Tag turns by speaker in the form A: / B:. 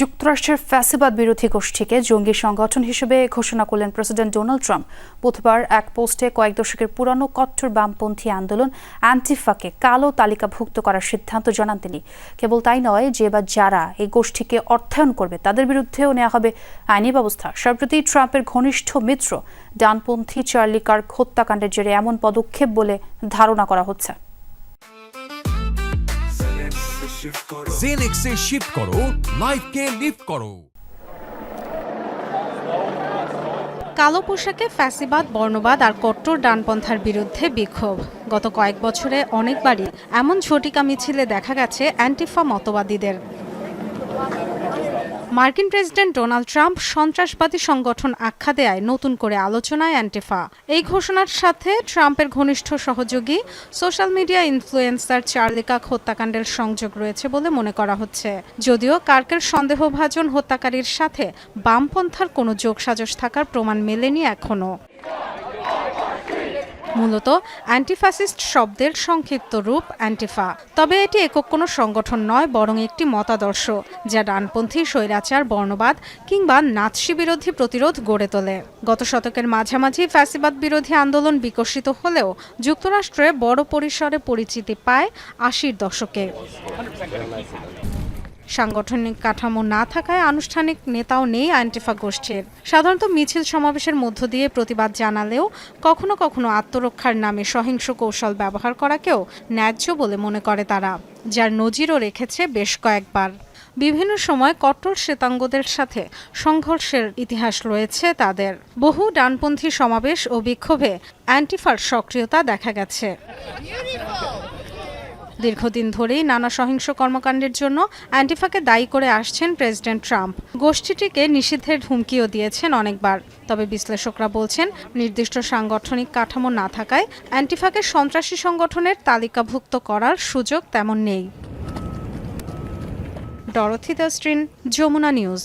A: যুক্তরাষ্ট্রের ফ্যাসিবাদ বিরোধী গোষ্ঠীকে জঙ্গি সংগঠন হিসেবে ঘোষণা করলেন প্রেসিডেন্ট ডোনাল্ড ট্রাম্প। বুধবার এক পোস্টে কয়েক দশকের পুরানো কট্টর বামপন্থী আন্দোলন অ্যান্টিফাকে কালো তালিকাভুক্ত করার সিদ্ধান্ত জানান তিনি। কেবল তাই নয়, যে বা যারা এই গোষ্ঠীকে অর্থায়ন করবে তাদের বিরুদ্ধেও নেওয়া হবে আইনি ব্যবস্থা। সম্প্রতি ট্রাম্পের ঘনিষ্ঠ মিত্র ডানপন্থী চার্লি কার্ক হত্যাকাণ্ডের জেরে এমন পদক্ষেপ বলে ধারণা করা হচ্ছে।
B: জেনেক্সে শিফট করো লাইফকে লিফট করো।
C: কালো পোশাকে ফ্যাসিবাদ বর্ণবাদ আর কট্টর ডানপন্থার বিরুদ্ধে বিক্ষোভ। গত কয়েক বছরে অনেকবারই এমন ঝটিকা মিছিলে দেখা গেছে অ্যান্টিফা মতবাদীদের। মার্কিন প্রেসিডেন্ট ডোনাল্ড ট্রাম্প সন্ত্রাসবাদী সংগঠন আখ্যা দেয় নতুন করে আলোচনায় অ্যান্টিফা। এই ঘোষণার সাথে ট্রাম্পের ঘনিষ্ঠ সহযোগী, সোশ্যাল মিডিয়া ইনফ্লুয়েন্সার চার্লিকাক হত্যাকাণ্ডের সংযোগ রয়েছে বলে মনে করা হচ্ছে। যদিও কার্কের সন্দেহভাজন হত্যাকারীর সাথে বামপন্থার কোনো যোগসাজশ থাকার প্রমাণ মেলেনি এখনও। মূলত অ্যান্টিফ্যাসিস্ট শব্দের সংক্ষিপ্ত রূপ অ্যান্টিফা। তবে এটি একক কোনো সংগঠন নয়, বরং একটি মতাদর্শ, যা ডানপন্থী স্বৈরাচার, বর্ণবাদ কিংবা নাৎসি বিরোধী প্রতিরোধ গড়ে তোলে। গত শতকের মাঝামাঝি ফ্যাসিবাদ বিরোধী আন্দোলন বিকশিত হলেও যুক্তরাষ্ট্রে বড় পরিসরে পরিচিতি পায় আশির দশকে। সাংগঠনিক কাঠামো না থাকায় আনুষ্ঠানিক নেতাও নেই আইনটিফা গোষ্ঠীর। সাধারণত মিছিল সমাবেশের মধ্য দিয়ে প্রতিবাদ জানালেও কখনো কখনো আত্মরক্ষার নামে সহিংস কৌশল ব্যবহার করাকেও ন্যায্য বলে মনে করে তারা, যার নজিরও রেখেছে বেশ কয়েকবার। বিভিন্ন সময় কট্টর শ্বেতাঙ্গদের সাথে সংঘর্ষের ইতিহাস রয়েছে তাদের। বহু ডানপন্থী সমাবেশ ও বিক্ষোভে অ্যান্টিফার সক্রিয়তা দেখা গেছে। দীর্ঘদিন ধরেই নানা সহিংস কর্মকাণ্ডের জন্য অ্যান্টিফাকে দায়ী করে আসছেন প্রেসিডেন্ট ট্রাম্প। গোষ্ঠীটিকে নিষিদ্ধের হুমকিও দিয়েছেন অনেকবার। তবে বিশ্লেষকরা বলছেন, নির্দিষ্ট সাংগঠনিক কাঠামো না থাকায় অ্যান্টিফাকে সন্ত্রাসী সংগঠনের তালিকাভুক্ত করার সুযোগ তেমন নেই। ডরথি দ্য স্ট্রিন যমুনা নিউজ।